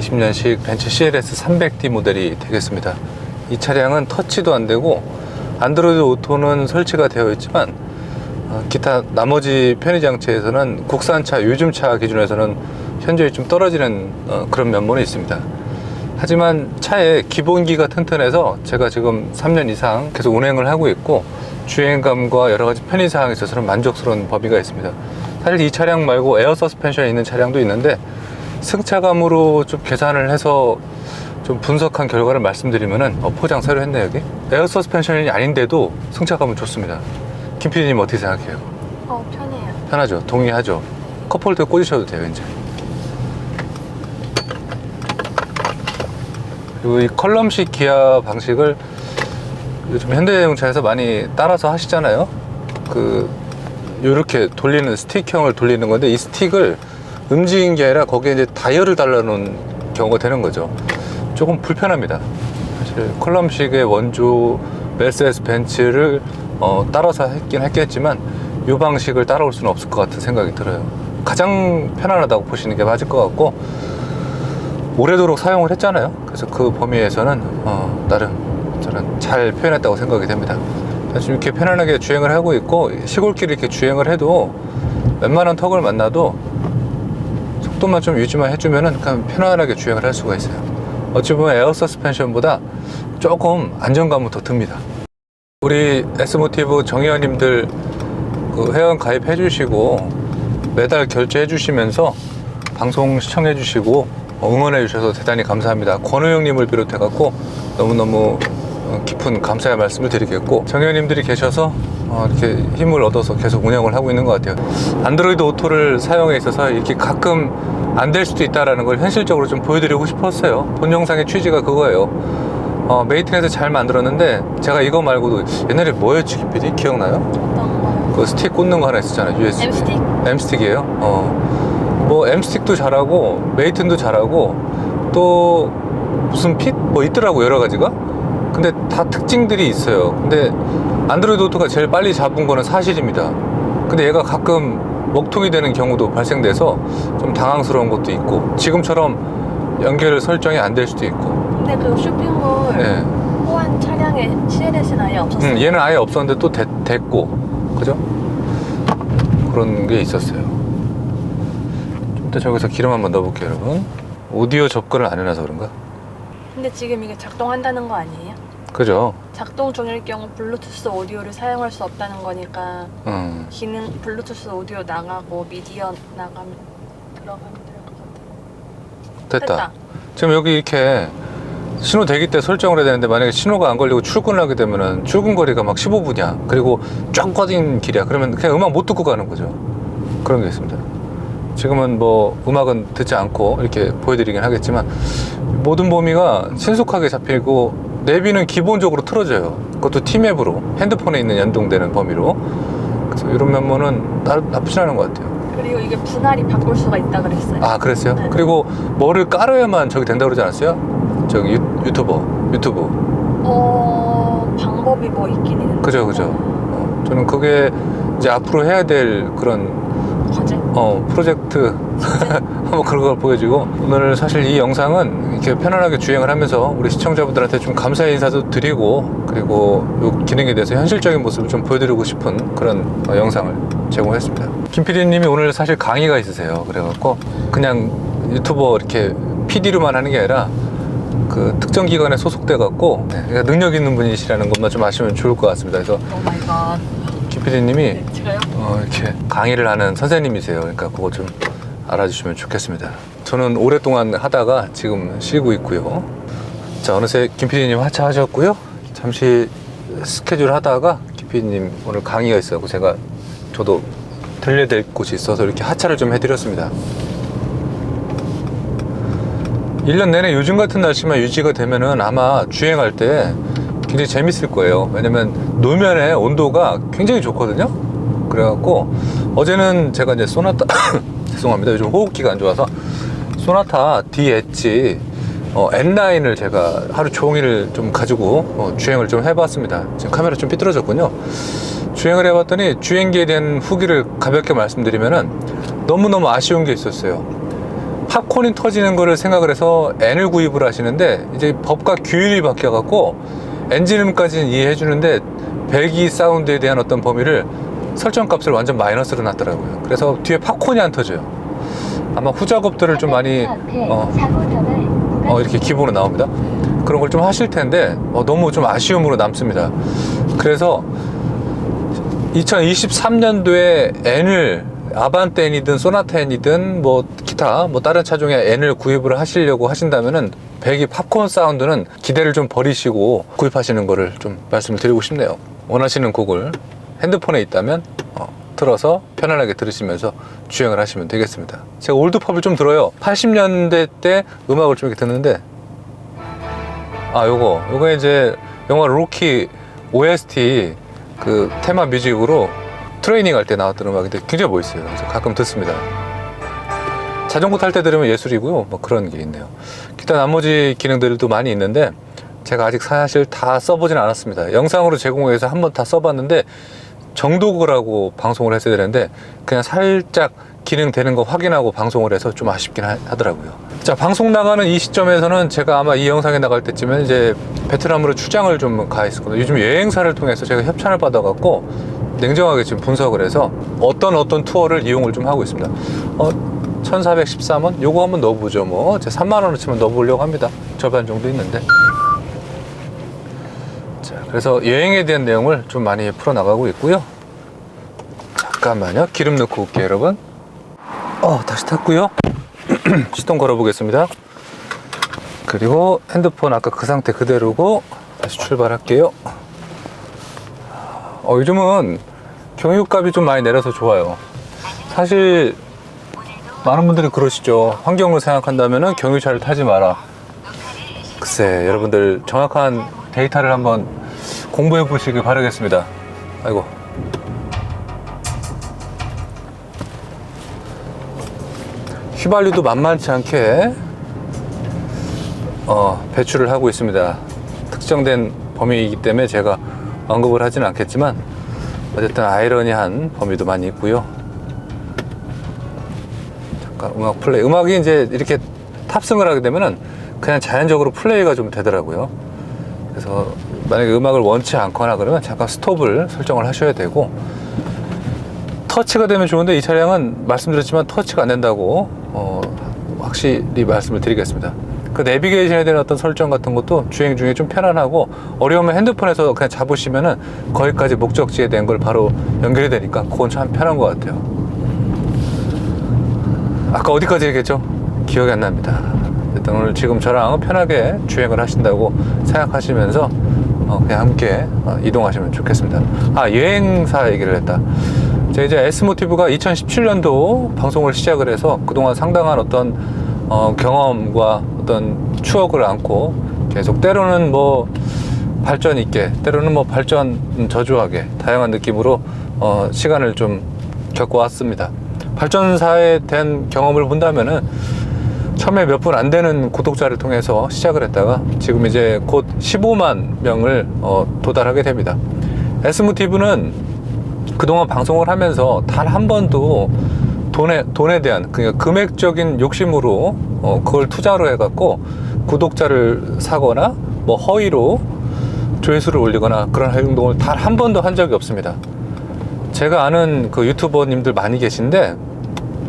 20년식 벤츠 CLS 300D 모델이 되겠습니다. 이 차량은 터치도 안 되고 안드로이드 오토는 설치가 되어 있지만 어, 기타 나머지 편의 장치에서는 국산차 요즘 차 기준에서는 현저히 좀 떨어지는 어, 그런 면모는 있습니다. 하지만 차의 기본기가 튼튼해서 제가 지금 3년 이상 계속 운행을 하고 있고 주행감과 여러 가지 편의 사항에 있어서는 만족스러운 범위가 있습니다. 사실 이 차량 말고 에어 서스펜션이 있는 차량도 있는데 승차감으로 좀 계산을 해서 좀 분석한 결과를 말씀드리면은 어, 포장 새로 했네 여기 에어 서스펜션이 아닌데도 승차감은 좋습니다. 김 PD님 어떻게 생각해요? 어, 편해요. 편하죠? 동의하죠? 컵홀더 꽂으셔도 돼요 이제 그리고 이 컬럼식 기아 방식을 요즘 현대자동차에서 많이 따라서 하시잖아요 그 요렇게 돌리는 스틱형을 돌리는 건데 이 스틱을 움직인 게 아니라 거기에 이제 다이얼을 달라놓은 경우가 되는 거죠. 조금 불편합니다. 사실 컬럼식의 원조 메르세데스 벤츠를 어, 따라서 했긴 했겠지만 이 방식을 따라올 수는 없을 것 같은 생각이 들어요. 가장 편안하다고 보시는 게 맞을 것 같고 오래도록 사용을 했잖아요. 그래서 그 범위에서는 어, 나름 저는 잘 표현했다고 생각이 됩니다. 사실 이렇게 편안하게 주행을 하고 있고 시골길 이렇게 주행을 해도 웬만한 턱을 만나도 속도만 좀 유지만 해주면은 그냥 편안하게 주행을 할 수가 있어요 어찌 보면 에어 서스펜션보다 조금 안정감은 더 듭니다 우리 S모티브 정의원님들 그 회원 가입해 주시고 매달 결제해 주시면서 방송 시청해 주시고 응원해 주셔서 대단히 감사합니다. 권우 형님을 비롯해 갖고 너무너무 어, 깊은 감사의 말씀을 드리겠고 정의원님들이 계셔서 어, 이렇게 힘을 얻어서 계속 운영을 하고 있는 것 같아요. 안드로이드 오토를 사용해 있어서 이렇게 가끔 안 될 수도 있다라는 걸 현실적으로 좀 보여드리고 싶었어요. 본 영상의 취지가 그거예요. 어, 메이튼에서 잘 만들었는데 제가 이거 말고도 옛날에 뭐였지 김PD 기억나요? 그 스틱 꽂는 거 하나 있었잖아요 USB M-스틱? M스틱이에요 어 뭐 M스틱도 잘하고 메이튼도 잘하고 또 무슨 핏 뭐 있더라고 여러 가지가 근데 다 특징들이 있어요 근데 안드로이드 오토가 제일 빨리 잡은 거는 사실입니다 근데 얘가 가끔 먹통이 되는 경우도 발생돼서 좀 당황스러운 것도 있고 지금처럼 연결 설정이 안 될 수도 있고 근데 그 쇼핑몰 네. 호환 차량에 CLS는 아예 없었어요. 음, 얘는 아예 없었는데 또 됐, 됐고 그죠? 그런 게 있었어요 좀 이따 저기서 기름 한번 넣어볼게요 여러분 오디오 접근을 안 해놔서 그런가? 근데 지금 이게 작동한다는 거 아니에요? 그죠? 작동 중일 경우 블루투스 오디오를 사용할 수 없다는 거니까 음, 기능 블루투스 오디오 나가고 미디어 나가면 들어가면 될 것 같아요. 됐다. 지금 여기 이렇게 신호 대기 때 설정을 해야 되는데 만약에 신호가 안 걸리고 출근을 하게 되면은 출근 거리가 막 15분이야 그리고 쫙 꺼진 길이야 그러면 그냥 음악 못 듣고 가는 거죠 그런 게 있습니다 지금은 뭐 음악은 듣지 않고 이렇게 보여드리긴 하겠지만 모든 범위가 신속하게 잡히고 내비는 기본적으로 틀어져요 그것도 T맵으로 핸드폰에 있는 연동되는 범위로 그래서 이런 면모는 나, 나쁘지 않은 것 같아요 그리고 이게 분할이 바꿀 수가 있다 그랬어요. 아 그랬어요? 네. 그리고 뭐를 깔아야만 저기 된다고 그러지 않았어요? 저기 유, 유튜버 유튜브 어 방법이 뭐 있긴 있는데. 그죠 그죠 어, 저는 그게 이제 앞으로 해야 될 그런 과제? 어, 프로젝트. 한번 그런 걸 보여주고. 오늘 사실 이 영상은 이렇게 편안하게 주행을 하면서 우리 시청자분들한테 좀 감사의 인사도 드리고 그리고 이 기능에 대해서 현실적인 모습을 좀 보여드리고 싶은 그런 어, 영상을 제공했습니다. 김 PD님이 오늘 사실 강의가 있으세요. 그래갖고 그냥 유튜버 이렇게 PD로만 하는 게 아니라 그 특정 기관에 소속돼 갖고 네, 능력 있는 분이시라는 것만 좀 아시면 좋을 것 같습니다. 그래서 오 마이 갓. 김 PD님이 제가요? 어, 이렇게 강의를 하는 선생님이세요. 그러니까 그거 좀 알아주시면 좋겠습니다. 저는 오랫동안 하다가 지금 쉬고 있고요. 자, 어느새 김 PD님 하차하셨고요. 잠시 스케줄 하다가 김 PD님 오늘 강의가 있어서 제가 저도 들려야 될 곳이 있어서 이렇게 하차를 좀 해드렸습니다. 1년 내내 요즘 같은 날씨만 유지가 되면은 아마 주행할 때 굉장히 재밌을 거예요. 왜냐면 노면의 온도가 굉장히 좋거든요. 그래갖고 어제는 제가 이제 소나타 죄송합니다. 요즘 호흡기가 안 좋아서 소나타 D 엣지 어, N9을 제가 하루 종일 좀 가지고 어, 주행을 좀 해봤습니다. 지금 카메라 좀 삐뚤어졌군요. 주행을 해봤더니 주행기에 대한 후기를 가볍게 말씀드리면은 너무너무 아쉬운 게 있었어요. 팝콘이 터지는 거를 생각을 해서 N을 구입을 하시는데 이제 법과 규율이 바뀌어갖고 엔진음까지는 이해해 주는데 배기 사운드에 대한 어떤 범위를 설정값을 완전 마이너스로 놨더라고요. 그래서 뒤에 팝콘이 안 터져요. 아마 후작업들을 좀 많이 어, 어, 이렇게 기본으로 나옵니다. 그런 걸 좀 하실 텐데 어, 너무 좀 아쉬움으로 남습니다. 그래서 2023년도에 N을 아반떼 N이든 소나타 N이든 뭐 기타 뭐 다른 차종의 N을 구입을 하시려고 하신다면은 배기 팝콘 사운드는 기대를 좀 버리시고 구입하시는 거를 좀 말씀을 드리고 싶네요. 원하시는 곡을 핸드폰에 있다면 어, 틀어서 편안하게 들으시면서 주행을 하시면 되겠습니다. 제가 올드팝을 좀 들어요. 80년대 때 음악을 좀 이렇게 듣는데 아 요거 요거 이제 영화 로키 OST 그 테마 뮤직으로 트레이닝 할 때 나왔던 음악인데 굉장히 멋있어요. 그래서 가끔 듣습니다. 자전거 탈 때 들으면 예술이고요. 뭐 그런 게 있네요. 기타 나머지 기능들도 많이 있는데 제가 아직 사실 다 써보진 않았습니다. 영상으로 제공해서 한 번 다 써봤는데 정독을 방송을 했어야 되는데 그냥 살짝 기능 되는 거 확인하고 방송을 해서 좀 아쉽긴 하, 하더라고요. 자 방송 나가는 이 시점에서는 제가 아마 이 영상에 나갈 때쯤엔 이제 베트남으로 출장을 좀 가 있었거든요. 요즘 여행사를 통해서 제가 협찬을 받아갖고 냉정하게 지금 분석을 해서 어떤 어떤 투어를 이용을 좀 하고 있습니다. 어, 1413원? 요거 한번 넣어보죠. 뭐, 제 3만원어치만 넣어보려고 합니다. 절반 정도 있는데. 자, 그래서 여행에 대한 내용을 좀 많이 풀어나가고 있고요. 잠깐만요. 기름 넣고 올게요, 여러분. 어, 다시 탔고요. 시동 걸어보겠습니다. 그리고 핸드폰 아까 그 상태 그대로고 다시 출발할게요. 어, 요즘은 경유값이 좀 많이 내려서 좋아요. 사실 많은 분들이 그러시죠. 환경을 생각한다면 경유차를 타지 마라. 글쎄, 여러분들 정확한 데이터를 한번 공부해 보시길 바라겠습니다. 아이고. 휘발유도 만만치 않게 어, 배출을 하고 있습니다. 특정된 범위이기 때문에 제가 언급을 하지는 않겠지만 어쨌든 아이러니한 범위도 많이 있고요. 잠깐 음악 플레이 음악이 이제 이렇게 탑승을 하게 되면은 그냥 자연적으로 플레이가 좀 되더라고요. 그래서 만약에 음악을 원치 않거나 그러면 잠깐 스톱을 설정을 하셔야 되고 터치가 되면 좋은데 이 차량은 말씀드렸지만 터치가 안 된다고 어, 확실히 말씀을 드리겠습니다. 그 내비게이션에 대한 어떤 설정 같은 것도 주행 중에 좀 편안하고 어려우면 핸드폰에서 그냥 잡으시면은 거기까지 목적지에 대한 걸 바로 연결이 되니까 그건 참 편한 것 같아요. 아까 어디까지 얘기했죠? 기억이 안 납니다. 일단 오늘 지금 저랑 편하게 주행을 하신다고 생각하시면서 어, 그냥 함께 어, 이동하시면 좋겠습니다. 아 여행사 얘기를 했다. 제가 이제 S모티브가 2017년도 방송을 시작을 해서 그동안 상당한 어떤 어, 경험과 어떤 추억을 안고 계속 때로는 뭐 발전 있게 때로는 뭐 발전 저조하게 다양한 느낌으로 어, 시간을 좀 겪어왔습니다. 발전사에 대한 경험을 본다면은 처음에 몇 분 안 되는 구독자를 통해서 시작을 했다가 지금 이제 곧 15만 명을 어, 도달하게 됩니다. S모티브는 그동안 방송을 하면서 단 한 번도 돈에, 돈에 대한 그러니까 금액적인 욕심으로 어, 그걸 투자로 해갖고 구독자를 사거나 뭐 허위로 조회수를 올리거나 그런 행동을 단 한 번도 한 적이 없습니다. 제가 아는 그 유튜버님들 많이 계신데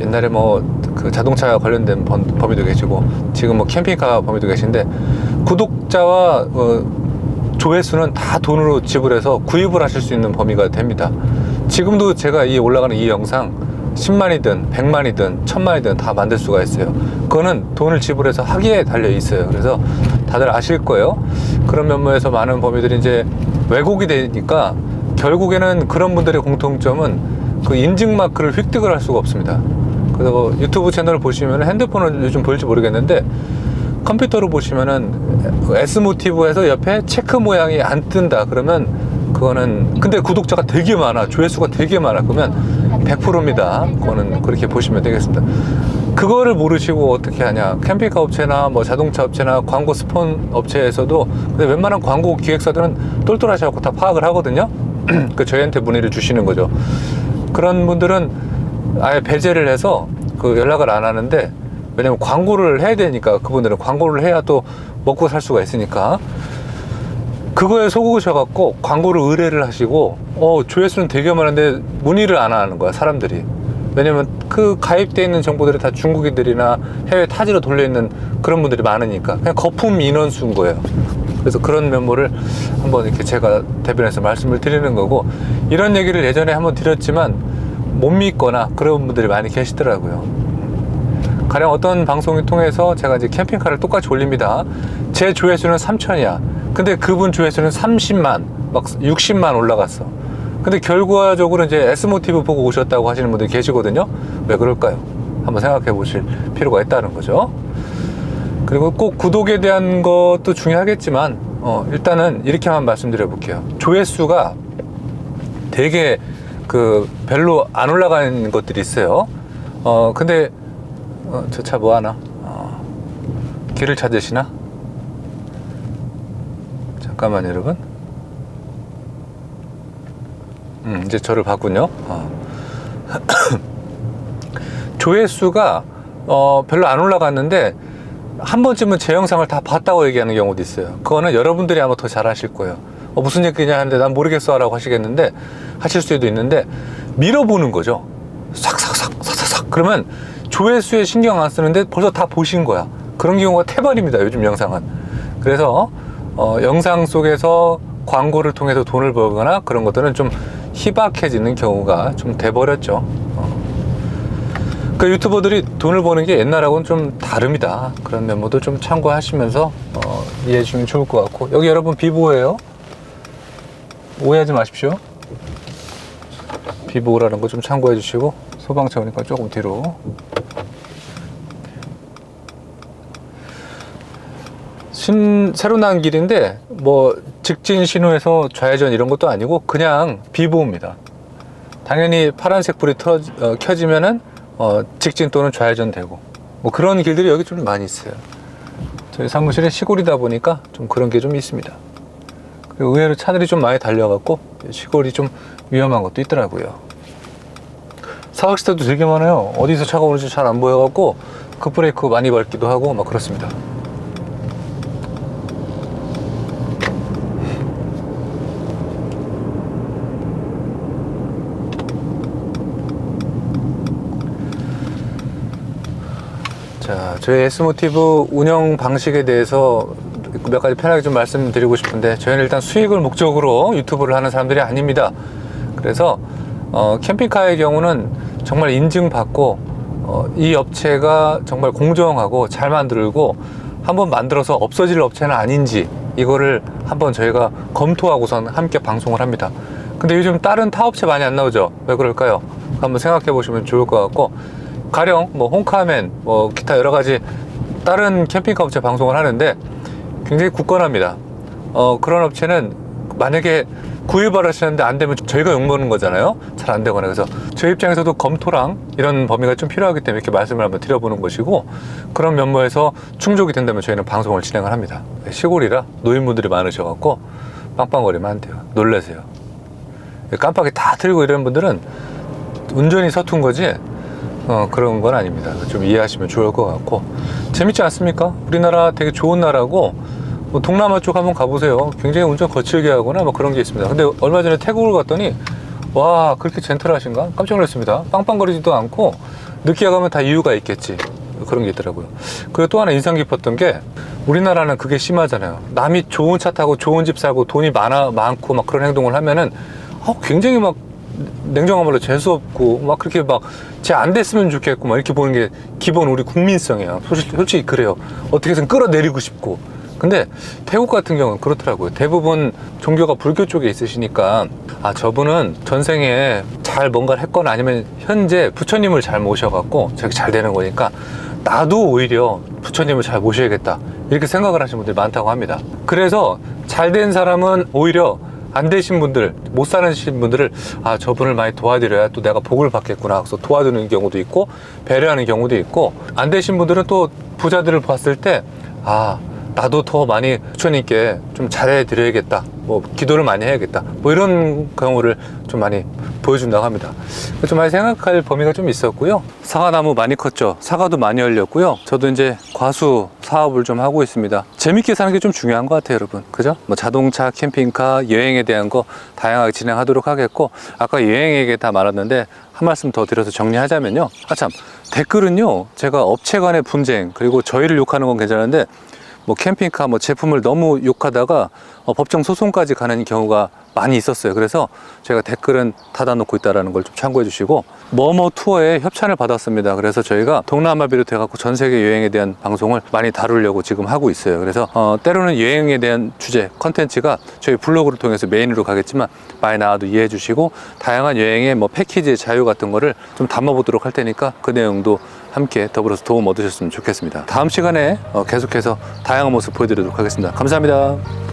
옛날에 뭐 그 자동차 관련된 범- 범위도 계시고 지금 뭐 캠핑카 범위도 계신데 구독자와 어, 조회수는 다 돈으로 지불해서 구입을 하실 수 있는 범위가 됩니다. 지금도 제가 이 올라가는 이 영상 10만이든 100만이든 1000만이든 다 만들 수가 있어요. 그거는 돈을 지불해서 하기에 달려 있어요. 그래서 다들 아실 거예요. 그런 면모에서 많은 범위들이 이제 왜곡이 되니까 결국에는 그런 분들의 공통점은 그 인증 마크를 획득을 할 수가 없습니다. 그래서 뭐 유튜브 채널을 보시면 핸드폰을 요즘 볼지 모르겠는데 컴퓨터로 보시면은 S 모티브에서 옆에 체크 모양이 안 뜬다 그러면 그거는 근데 구독자가 되게 많아. 조회수가 되게 많아. 그러면 100%입니다. 그거는 그렇게 보시면 되겠습니다. 그거를 모르시고 어떻게 하냐. 캠핑카 업체나 뭐 자동차 업체나 광고 스폰 업체에서도 근데 웬만한 광고 기획사들은 똘똘하셔갖고 다 파악을 하거든요. 그 저희한테 문의를 주시는 거죠. 그런 분들은 아예 배제를 해서 그 연락을 안 하는데 왜냐면 광고를 해야 되니까 그분들은 광고를 해야 또 먹고 살 수가 있으니까. 그거에 속으셔갖고 광고를 의뢰를 하시고 어 조회수는 되게 많은데 문의를 안 하는 거야 사람들이. 왜냐면 그 가입돼 있는 정보들이 다 중국인들이나 해외 타지로 돌려 있는 그런 분들이 많으니까. 그냥 거품 인원수인 거예요. 그래서 그런 면모를 한번 이렇게 제가 대변해서 말씀을 드리는 거고 이런 얘기를 예전에 한번 드렸지만 못 믿거나 그런 분들이 많이 계시더라고요 가령 어떤 방송을 통해서 제가 이제 캠핑카를 똑같이 올립니다. 제 조회수는 3천이야. 근데 그분 조회수는 30만, 막 60만 올라갔어. 근데 결과적으로 이제 S모티브 보고 오셨다고 하시는 분들이 계시거든요. 왜 그럴까요? 한번 생각해 보실 필요가 있다는 거죠. 그리고 꼭 구독에 대한 것도 중요하겠지만, 어, 일단은 이렇게만 말씀드려 볼게요. 조회수가 되게 그 별로 안 올라가는 것들이 있어요. 어, 근데 어, 저 차 뭐 하나? 어, 길을 찾으시나? 잠깐만 여러분. 음, 이제 저를 봤군요. 어. 조회수가 어, 별로 안 올라갔는데 한 번쯤은 제 영상을 다 봤다고 얘기하는 경우도 있어요. 그거는 여러분들이 아마 더 잘 아실 거예요. 어, 무슨 얘기냐 하는데 난 모르겠어 라고 하시겠는데 하실 수도 있는데 밀어보는 거죠. 싹싹싹 싹싹싹 그러면 조회수에 신경 안 쓰는데 벌써 다 보신 거야. 그런 경우가 태반입니다. 요즘 영상은. 그래서 어, 영상 속에서 광고를 통해서 돈을 벌거나 그런 것들은 좀 희박해지는 경우가 좀 돼버렸죠. 어. 그 유튜버들이 돈을 버는 게 옛날하고는 좀 다릅니다. 그런 면모도 좀 참고하시면서 어, 이해해 주시면 좋을 것 같고 여기 여러분 비보예요. 오해하지 마십시오. 비보라는 거 좀 참고해 주시고 소방차 오니까 조금 뒤로 신, 새로 난 길인데 뭐 직진 신호에서 좌회전 이런 것도 아니고 그냥 비보입니다. 당연히 파란색 불이 틀어, 어, 켜지면은 어, 직진 또는 좌회전 되고 뭐 그런 길들이 여기 좀 많이 있어요. 저희 사무실에 시골이다 보니까 좀 그런 게 좀 있습니다. 의외로 차들이 좀 많이 달려갖고 시골이 좀 위험한 것도 있더라고요. 사각지대도 되게 많아요. 어디서 차가 오는지 잘 안 보여갖고 급브레이크 많이 밟기도 하고 막 그렇습니다. 자, 저희 S모티브 운영 방식에 대해서 몇 가지 편하게 좀 말씀드리고 싶은데 저희는 일단 수익을 목적으로 유튜브를 하는 사람들이 아닙니다. 그래서 어, 캠핑카의 경우는 정말 인증받고 어, 이 업체가 정말 공정하고 잘 만들고 한번 만들어서 없어질 업체는 아닌지 이거를 한번 저희가 검토하고선 함께 방송을 합니다. 근데 요즘 다른 타업체 많이 안 나오죠? 왜 그럴까요? 한번 생각해 보시면 좋을 것 같고 가령 뭐 홍카멘 뭐 기타 여러 가지 다른 캠핑카 업체 방송을 하는데 굉장히 굳건합니다. 어, 그런 업체는 만약에 구입을 하시는데 안 되면 저희가 욕먹는 거잖아요. 잘 안 되거나. 그래서 저희 입장에서도 검토랑 이런 범위가 좀 필요하기 때문에 이렇게 말씀을 한번 드려보는 것이고 그런 면모에서 충족이 된다면 저희는 방송을 진행을 합니다. 시골이라 노인분들이 많으셔갖고 빵빵거리면 안 돼요. 놀라세요. 깜빡이 다 틀고 이런 분들은 운전이 서툰 거지 어, 그런 건 아닙니다. 좀 이해하시면 좋을 것 같고 재밌지 않습니까? 우리나라 되게 좋은 나라고 뭐 동남아 쪽 한번 가보세요. 굉장히 운전 거칠게 하거나 뭐 그런 게 있습니다. 근데 얼마 전에 태국을 갔더니 와 그렇게 젠틀하신가? 깜짝 놀랐습니다. 빵빵거리지도 않고 늦게 가면 다 이유가 있겠지. 그런 게 있더라고요. 그리고 또 하나 인상 깊었던 게 우리나라는 그게 심하잖아요. 남이 좋은 차 타고 좋은 집 살고 돈이 많아 많고 막 그런 행동을 하면은 어, 굉장히 막 냉정한 말로 재수 없고 막 그렇게 막 제 안 됐으면 좋겠고 막 이렇게 보는 게 기본 우리 국민성이에요. 솔직히, 솔직히 그래요. 어떻게 해서 끌어내리고 싶고. 근데 태국 같은 경우는 그렇더라고요. 대부분 종교가 불교 쪽에 있으시니까 아 저분은 전생에 잘 뭔가를 했거나 아니면 현재 부처님을 잘 모셔갖고 저렇게 잘 되는 거니까 나도 오히려 부처님을 잘 모셔야겠다 이렇게 생각을 하시는 분들이 많다고 합니다. 그래서 잘 된 사람은 오히려 안 되신 분들, 못 사는 분들을 아 저분을 많이 도와드려야 또 내가 복을 받겠구나. 그래서 도와주는 경우도 있고 배려하는 경우도 있고 안 되신 분들은 또 부자들을 봤을 때 아 나도 더 많이 부처님께 좀 잘해 드려야겠다. 뭐 기도를 많이 해야겠다. 뭐 이런 경우를 좀 많이 보여준다고 합니다. 좀 많이 생각할 범위가 좀 있었고요. 사과나무 많이 컸죠. 사과도 많이 열렸고요. 저도 이제 과수 사업을 좀 하고 있습니다. 재밌게 사는 게 좀 중요한 것 같아요, 여러분. 그죠? 뭐 자동차, 캠핑카, 여행에 대한 거 다양하게 진행하도록 하겠고, 아까 여행 얘기 다 말았는데, 한 말씀 더 드려서 정리하자면요. 아, 참. 댓글은요, 제가 업체 간의 분쟁, 그리고 저희를 욕하는 건 괜찮은데, 뭐 캠핑카 뭐 제품을 너무 욕하다가 어, 법정 소송까지 가는 경우가 많이 있었어요. 그래서 제가 댓글은 닫아놓고 있다라는 걸 좀 참고해 주시고 뭐뭐 투어에 협찬을 받았습니다. 그래서 저희가 동남아 비롯해 갖고 전 세계 여행에 대한 방송을 많이 다루려고 지금 하고 있어요. 그래서 어, 때로는 여행에 대한 주제 컨텐츠가 저희 블로그를 통해서 메인으로 가겠지만 많이 나와도 이해해 주시고 다양한 여행의 뭐 패키지의 자유 같은 거를 좀 담아보도록 할 테니까 그 내용도 함께 더불어서 도움 얻으셨으면 좋겠습니다. 다음 시간에 어, 계속해서 다양한 모습 보여드리도록 하겠습니다. 감사합니다.